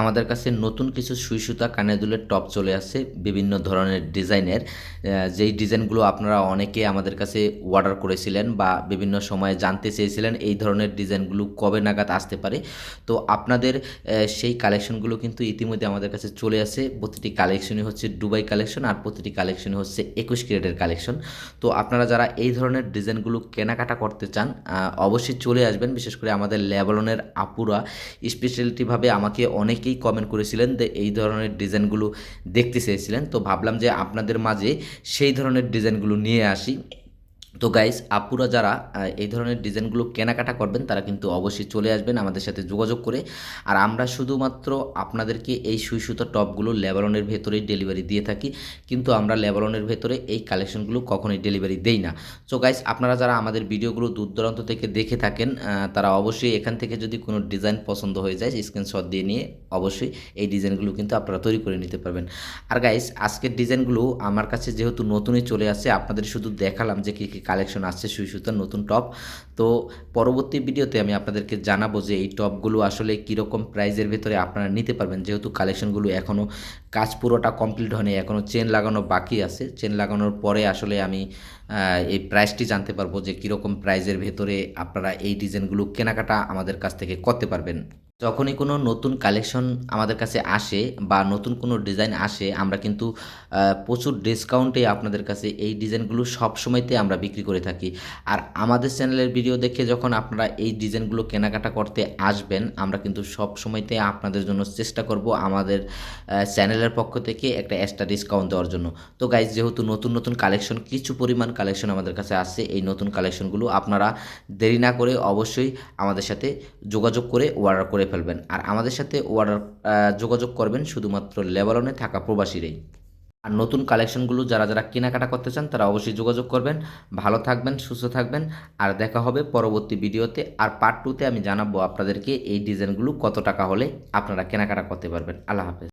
আমাদের কাছে নতুন কিছু সুই সুতা কানে দুলের টপ চলে আসছে বিভিন্ন ধরনের ডিজাইনের। যেই ডিজাইনগুলো আপনারা অনেকে আমাদের কাছে অর্ডার করেছিলেন বা বিভিন্ন সময়ে জানতে চেয়েছিলেন, এই ধরনের ডিজাইনগুলো কবে নাগাদ আসতে পারে? তো আপনাদের সেই কালেকশনগুলো কিন্তু ইতিমধ্যে আমাদের কাছে চলে আসে প্রতিটি কালেকশনই হচ্ছে দুবাই কালেকশন আর প্রতিটি কালেকশনই হচ্ছে একুশ ক্যারেটের কালেকশন তো আপনারা যারা এই ধরনের ডিজাইনগুলো কেনাকাটা করতে চান অবশ্যই চলে আসবেন। বিশেষ করে আমাদের ল্যাবলনের আপুরা স্পেশালিটিভাবে আমাকে অনেকেই কমেন্ট করেছিলেন যে এই ধরনের ডিজাইনগুলো দেখতে চেয়েছিলেন। তো ভাবলাম যে আপনাদের মাঝে সেই ধরনের ডিজাইনগুলো নিয়ে আসি। তো গাইস আপুরা যারা এই ধরনের ডিজাইনগুলো কেনাকাটা করবেন, তারা কিন্তু অবশ্যই চলে আসবেন আমাদের সাথে যোগাযোগ করে। আর আমরা শুধুমাত্র আপনাদেরকে এই সুই সুতো টপগুলো লেবালনের ভেতরেই ডেলিভারি দিয়ে থাকি, কিন্তু আমরা লেবালনের ভেতরে এই কালেকশনগুলো কখনোই ডেলিভারি দেই না। সো গাইস আপনারা যারা আমাদের ভিডিওগুলো দূর দূরান্ত থেকে দেখে থাকেন তারা অবশ্যই এখান থেকে যদি কোনো ডিজাইন পছন্দ হয়ে যায় স্ক্রিনশট দিয়ে নিয়ে অবশ্যই এই ডিজাইনগুলো কিন্তু আপনারা তৈরি করে নিতে পারবেন। আর গাইস আজকের ডিজাইনগুলো আমার কাছে যেহেতু নতুনই চলে আসে আপনাদের শুধু দেখালাম যে কী কী কালেকশন আসছে সুই সুতার নতুন টপ তো পরবর্তী ভিডিওতে আমি আপনাদেরকে জানাব যে এই টপগুলো আসলে কীরকম প্রাইজের ভেতরে আপনারা নিতে পারবেন। যেহেতু কালেকশনগুলো এখনও কাজ পুরোটা কমপ্লিট হয়নি এখনও চেন লাগানো বাকি আছে। চেন লাগানোর পরে আসলে আমি এই প্রাইসটি জানতে পারব যে কীরকম প্রাইজের ভেতরে আপনারা এই ডিজাইনগুলো কেনাকাটা আমাদের কাছ থেকে করতে পারবেন। যখনই কোনো নতুন কালেকশন আমাদের কাছে আসে বা নতুন কোনো ডিজাইন আসে, আমরা কিন্তু প্রচুর ডিসকাউন্টে আপনাদের কাছে এই ডিজাইনগুলো সব সময়তে আমরা বিক্রি করে থাকি। আর আমাদের চ্যানেলের ভিডিও দেখে যখন আপনারা এই ডিজাইনগুলো কেনাকাটা করতে আসবেন, আমরা কিন্তু সব সময়তে আপনাদের জন্য চেষ্টা করব আমাদের চ্যানেলের পক্ষ থেকে একটা এক্সট্রা ডিসকাউন্ট দেওয়ার জন্য। তো গাইজ যেহেতু নতুন নতুন কালেকশন কিছু পরিমাণ কালেকশন আমাদের কাছে আসছে, এই নতুন কালেকশনগুলো আপনারা দেরি না করে অবশ্যই আমাদের সাথে যোগাযোগ করে অর্ডার করে ফেলবেন। আর আমাদের সাথে অর্ডার যোগাযোগ করবেন শুধুমাত্র লেবালনে থাকা প্রবাসীরাই। আর নতুন কালেকশনগুলো যারা যারা কেনাকাটা করতে চান, তারা অবশ্যই যোগাযোগ করবেন। ভালো থাকবেন, সুস্থ থাকবেন। আর দেখা হবে পরবর্তী ভিডিওতে। আর পার্ট টুতে আমি জানাব আপনাদেরকে এই ডিজাইনগুলো কত টাকা হলে আপনারা কেনাকাটা করতে পারবেন। আল্লাহ হাফেজ।